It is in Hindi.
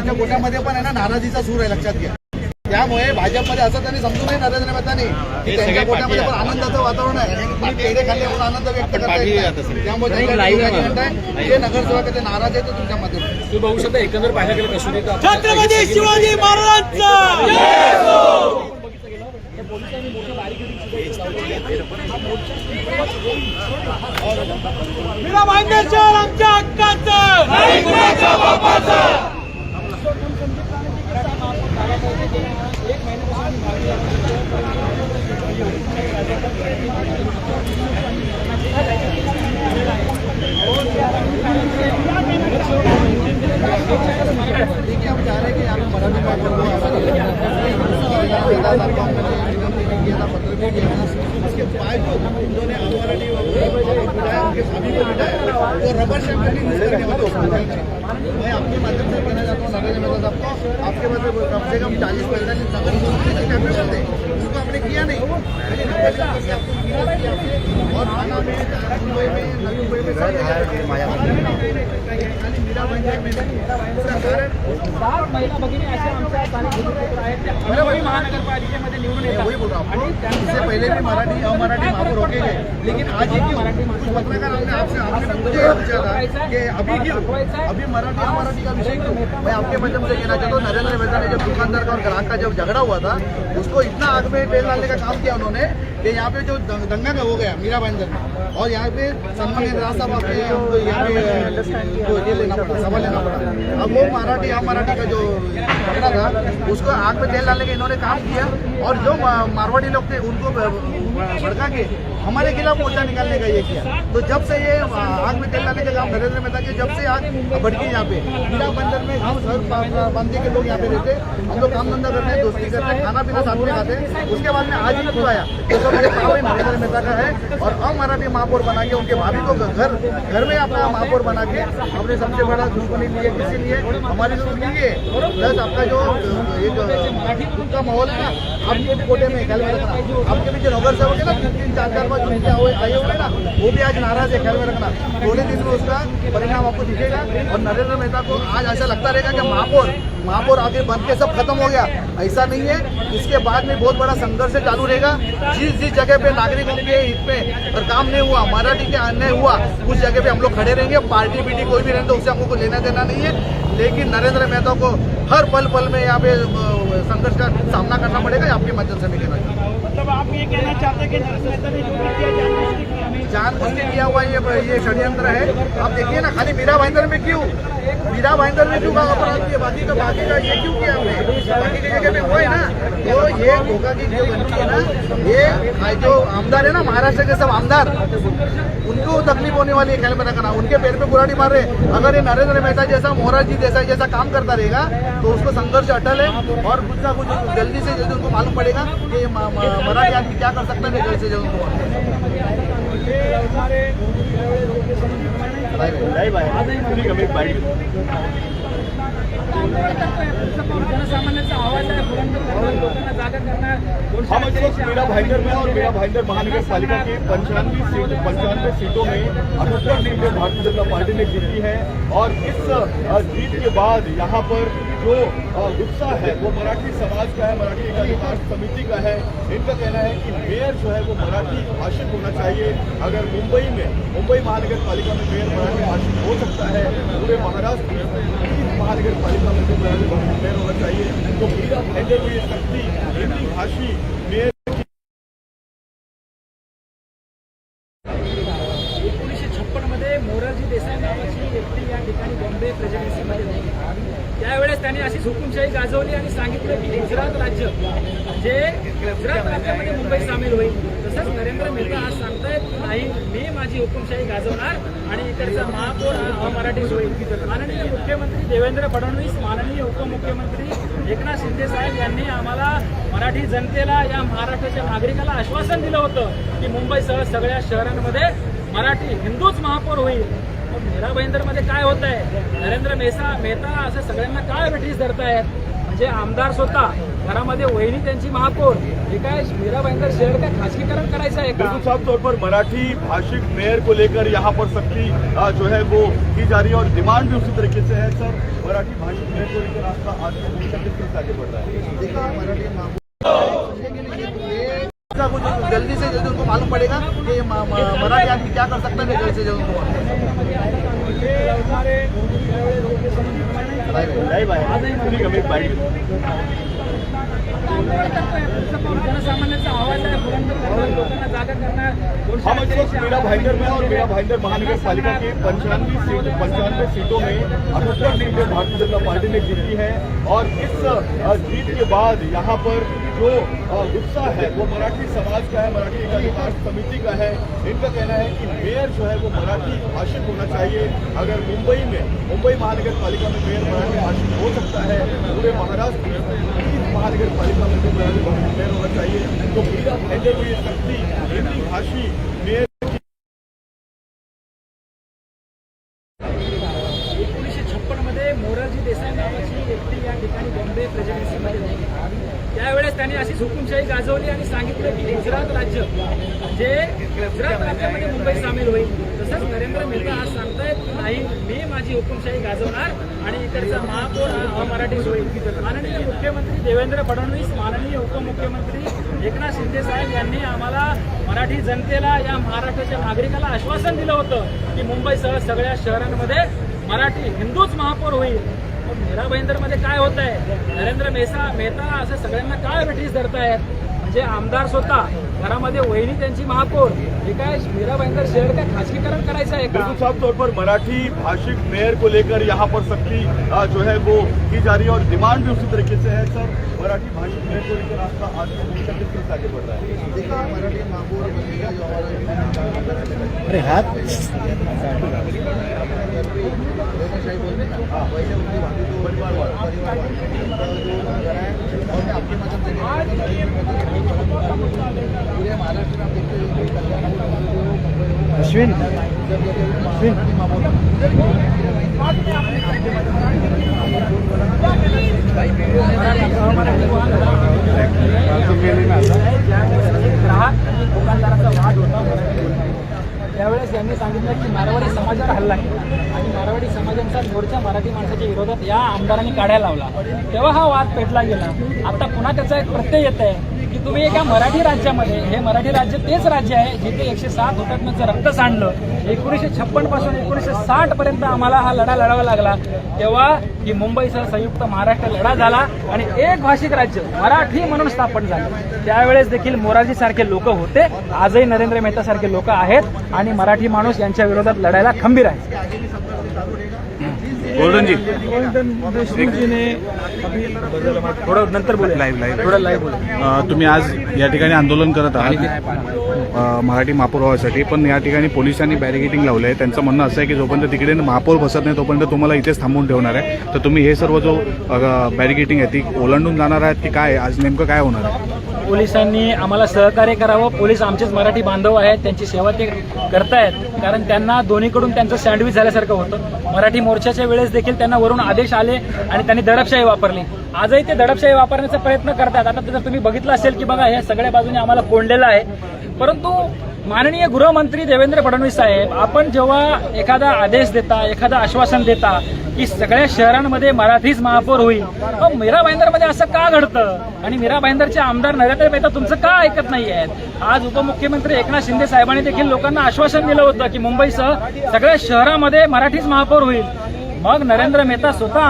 त्यांच्या गोट्यामध्ये पण आहे ना नाराजीचा सूर आहे लक्षात घ्या. त्यामुळे भाजपमध्ये असं त्यांनी समजू नये नरेंद्र मेहतानी की त्यांच्या गोट्यामध्ये पण आनंदाचं वातावरण आहे. कुणी पेढे खाल्ले म्हणून आनंद व्यक्त करता नाही. त्यामुळे जे नगरसेवक ते नाराज आहे ते तुमच्या माध्यमातून. तुम्ही बघू शकता एकंदर पाहायला गेलं आपण- छत्रपती शिवाजी महाराजांचा! मीरा शहर आमच्या हक्काचं! बापाचं? रहे हैं कि यहाँ पे मराठी मैं आपके माध्यम से कहना चाहता हूँ नगर मोदी साहब को। आपके पास कम से कम चालीस, पैंतालीस नगर कैपिटल थे उसको आपने किया नहीं। आपको और थाना में, मुंबई में, नवी मुंबई में सब जगह खाली मीरा पंचायत में नहीं उसका कारण सात महिला भगिनी अशा आमच्या स्थानिक भूमिकेवर आहेत त्या मुंबई महानगरपालिकेमध्ये निवडून येतात. वही बोल रहा आपको। इससे पहले भी मराठी अमराठी वहाँ पर गए। लेकिन आज ही क्यों? पत्रकार हमने आपसे आपने मुझे पूछा था कि अभी क्यों? अभी मराठी अमराठी का विषय क्यों? मैं आपके माध्यम से कहना चाहता हूँ नरेंद्र मेहता ने जब दुकानदार का और ग्राहक का जब झगड़ा हुआ था उसको इतना आग में तेल डालने का काम किया उन्होंने कि यहाँ पे जो दंगा का हो गया मीरा भाईंदर और यहाँ पे सन्मानित राज साहब आपके यहाँ पे ये पड़ा अब वो मराठी अमराठी का जो झगड़ा था, उसको आग में तेल डालने का इन्होंने काम किया और जो मारवाड़ी लोग थे, उनको भड़का के हमारे खिलाफ मोर्चा निकालने का ये किया। तो जब से ये आग में तेल डालने का काम नरेंद्र मेहता के, जब से आग भड़की यहाँ पे, मीरा बंदर में हम सर बंदे के लोग यहाँ पे रहते, हम लोग काम धंधा करते हैं दोस्ती करते हैं खाना पीना साथ में खाते हैं उसके बाद में आज ही आया। तो मेरे पाव नरेंद्र मेहता का है और अमराठी महापौर बना के उनके भाभी को घर घर में अपना महापौर बना अपने सबसे बड़ा दुश्मनी लिए किसी लिए? हमारी दुश्मनी लिए प्लस आपका जो एक का माहौल है ना आपके भी कोटे में ख्याल में रखना। आपके भी जो नौकर सेवक है ना, तीन तीन, चार चार, पाँच नेता हुए आए हुए हैं ना, वो भी आज नाराज़ है ख्याल में रखना। थोड़े दिन में उसका परिणाम आपको दिखेगा। और नरेंद्र मेहता को आज ऐसा लगता रहेगा कि महापौर महापौर आगे बन के सब खत्म हो गया। ऐसा नहीं है। इसके बाद में बहुत बड़ा संघर्ष चालू रहेगा। जिस जिस जगह पे नागरिकों के हित में और काम नहीं हुआ, मराठी के अन्याय हुआ, उस जगह पे हम लोग खड़े रहेंगे। पार्टी पीटी कोई भी रहने तो उससे कोई लेना देना नहीं है। लेकिन नरेंद्र मेहता को हर पल पल में यहाँ पे संघर्ष का सामना करना पड़ेगा। आपके माध्यम से मैं कहना मतलब आप ये कहना चाहते हैं कि नरेंद्र मेहता ने जो किया जानबूझ के किया के किया हुआ ये ये षड्यंत्र है। आप देखिए ना, खाली मीरा भाईंदर में क्यों? मीरा भाईंदर में क्यों अपराध किया? बाकी का बाकी का ये क्यों किया हमने? बाकी की जगह पे वो है ना तो ये धोखा की जो बनती है ना, ये जो आमदार है ना, महाराष्ट्र के सब आमदार, उनको तकलीफ़ होने वाली है ख्याल में रखना। उनके पैर पे बुराड़ी मार रहे अगर ये नरेंद्र मेहता जैसा मोहरा जी जैसा काम करता रहेगा तो उसको संघर्ष अटल है और कुछ ना कुछ जल्दी से जल्दी उनको मालूम पड़ेगा कि म- म- मराठी आदमी क्या कर सकता है, जल्द से जल्द उनको मालूम पड़ेगा। हे हमारे बाय। बाय हम इस वक्त मीरा भाईंदर में और मीरा भाईंदर महानगर पालिका की पंचानवे सीट पंचानवे सीटों में अठहत्तर सीटें भारतीय जनता पार्टी ने जीती है और इस जीत के बाद यहाँ पर जो गुस्सा है वो मराठी समाज का है मराठी एकता विकास समिति का है इनका कहना है कि मेयर जो है वो मराठी भाषिक होना चाहिए अगर मुंबई में मुंबई महानगर पालिका में मेयर मराठी भाषिक हो सकता है पूरे महाराष्ट्र महानगर पालिका में भी मराठी मेयर होना चाहिए तो मीरा भाईंदर में शक्ति हिंदी भाषी मेयर एकोणीसशे छप्पनमध्ये मोरारजी देसाई नावाची व्यक्ती या ठिकाणी बॉम्बे प्रेसिडेन्सीमध्ये होती. त्यावेळेस त्यांनी अशी हुकुमशाही गाजवली आणि सांगितलं की गुजरात राज्य जे गुजरात राज्यामध्ये मुंबई सामील होईल. तसंच नरेंद्र मेहता आज सांगतायत की नाही मी माझी हुकुमशाही गाजवणार आणि इकडचा महापौर हा मराठी होईल. माननीय मुख्यमंत्री देवेंद्र फडणवीस माननीय उपमुख्यमंत्री एकनाथ शिंदे साहेब यांनी आम्हाला मराठी जनतेला या महाराष्ट्राच्या नागरिकाला आश्वासन दिलं होतं की मुंबईसह सगळ्या शहरांमध्ये मराठी हिंदूच महापौर होईल. मग मेरा मध्ये काय होत आहे नरेंद्र मेसा मेहता असं सगळ्यांना काय ब्रिटिश धरतायत? म्हणजे आमदार स्वतः घरामध्ये वहिनी त्यांची महापौर हे काय मीरा भाईंदर शहर काय खासगीकरण करायचं आहे का? बिल्कुल साफ तौर पर मराठी भाषिक मेयर को लेकर यहाँ पर अ, जो है वो की जा रही है और डिमांड भी उसी तरीके से है सर। मराठी भाषिक मेयर को लेकर आपका आज आगे बढ़ रहा है? ये कुछ जल्दी से जल्दी उनको मालूम पड़ेगा कि ये म- म- मराठी आदमी क्या कर सकता है जल्द से जल्द उनको मेरी हम इस मीरा भाईंदर में और मीरा भाईंदर महानगर पालिका की पंचानवे सीट पंचानवे सीटों में अठहत्तर सीटें भारतीय जनता पार्टी ने जीती है। और इस जीत के बाद यहाँ पर जो गुस्सा है, वो मराठी समाज का है, मराठी एकाधिकार समिति का है, इनका कहना है कि मेयर जो है वो मराठी भाषिक होना चाहिए। अगर मुंबई में, मुंबई महानगर पालिका में मेयर मराठी भाषिक हो सकता है, पूरे महाराष्ट्र की महानगर पालिका में भी मराठी भाषिक मेयर होना चाहिए तो मीरा भाईंदर में शक्ति, हिंदी भाषी मेयर एकोणीसशे छप्पन मध्ये मोरारजी देसाई नावाची व्यक्ती या ठिकाणी बॉम्बे त्यावेळेस त्यांनी अशीच हुकुमशाही गाजवली आणि सांगितलं की गुजरात राज्य जे गुजरात राज्यामध्ये मुंबई सामील होईल. तसंच नरेंद्र मेहता आज सांगतायत की नाही मी माझी हुकुमशाही गाजवणार आणि इकडचा महापौर हा मराठीच होईल. माननीय मुख्यमंत्री देवेंद्र फडणवीस माननीय उपमुख्यमंत्री एकनाथ शिंदे साहेब यांनी आम्हाला मराठी जनतेला या महाराष्ट्राच्या नागरिकाला आश्वासन दिलं होतं की मुंबईसह सगळ्या शहरांमध्ये मराठी हिंदूच महापौर होईल. मीरा भाईंदरमध्ये काय होता है नरेंद्र मेसा मेहता असं सगळ्यांना काय ब्रिटिश धरतायत? म्हणजे आमदार स्वतः घरामध्ये वहिनी त्यांची महापौर हे काय मीरा भाईंदर शहर काय खासगीकरण करायचं का? बिल्कुल साफ़ तौर पर मराठी भाषिक मेयर को लेकर यहाँ पर सख्ती जो है वो की जा रही है और डिमांड भी उसी तरीके से है सर। मराठी भाषिक मेयर को लेकर आपका आज का किस तरह से आगे बढ़ रहा है। देखिए मराठी महापौर बनेगा जो हमारा अरे हाथ। बोलते हैं। ना वैसे उनकी बाकी परिवारवाद परिवारवाद जो नगर है और आपके माध्यम अश्विन अश्विन. दुकानदाराचा वाद होता त्यावेळेस यांनी सांगितलं की मारवाडी समाजावर हल्ला केला. आणि मारवाडी समाजांचा मोर्चा मराठी माणसाच्या विरोधात या आमदारांनी काढायला लावला. तेव्हा हा वाद पेटला गेला. आता पुन्हा त्याचा एक प्रत्यय येत आहे की तुम्ही एका मराठी राज्यामध्ये हे मराठी राज्य तेच राज्य आहे जिथे एकशे सात हुतात्म्यांचं रक्त सांडलं. एकोणीसशे छप्पनपासून एकोणीसशे साठ पर्यंत आम्हाला हा लढा लढावा लागला. तेव्हा ही मुंबईसह संयुक्त महाराष्ट्र लढा झाला आणि एक भाषिक राज्य मराठी म्हणून स्थापन झालं. त्यावेळेस देखील मोरारजी सारखे लोक होते. आजही नरेंद्र मेहता सारखे लोक आहेत आणि मराठी माणूस यांच्या विरोधात लढायला खंबीर आहे. गोल्डन जी थोडं नंतर बोलू लाईव्ह लाईव्ह थोडं लाईव्ह बोलू अ, तुम्ही आज या ठिकाणी आंदोलन करत आहात. मराठी महापौर व्हावासाठी पण या ठिकाणी पोलिसांनी बॅरिगेटिंग लावलं आहे. त्यांचं म्हणणं असं आहे की जोपर्यंत तिकडे महापौर बसत नाही तोपर्यंत तुम्हाला इथेच थांबवून ठेवणार आहे. तर तुम्ही हे सर्व जो बॅरिगेटिंग आहे ती ओलांडून जाणार आहेत की काय आज नेमकं काय होणार आहे? पोलिसांनी आम्हाला सहकार्य करावं. पोलीस आमचेच मराठी बांधव आहेत त्यांची सेवा ते करतायत. कारण त्यांना दोन्हीकडून त्यांचं सँडविच झाल्यासारखं होतं. मराठी मोर्चाच्या वेळेस देखील त्यांना वरून आदेश आले आणि त्यांनी दडपशाही वापरली. आजही ते दडपशाही वापरण्याचा प्रयत्न करतात. आता जर तुम्ही बघितलं असेल की बघा हे सगळ्या बाजूने आम्हाला कोंडलेलं आहे. परंतु माननीय गृहमंत्री देवेंद्र फडणवीस साहेब आपण जेव्हा एखादा आदेश देता एखादं आश्वासन देता की सगळ्या शहरांमध्ये मराठीच महापौर होईल मग मीरा भाईंदरमध्ये असं का घडतं? आणि मीरा भाईंदरचे आमदार नरेंद्र मेहता तुमचं का ऐकत नाही आहेत आज उपमुख्यमंत्री एकनाथ शिंदे साहेबांनी देखील लोकांना आश्वासन दिलं होतं की मुंबईसह सगळ्या शहरामध्ये मराठीच महापौर होईल. मग नरेंद्र मेहता स्वतः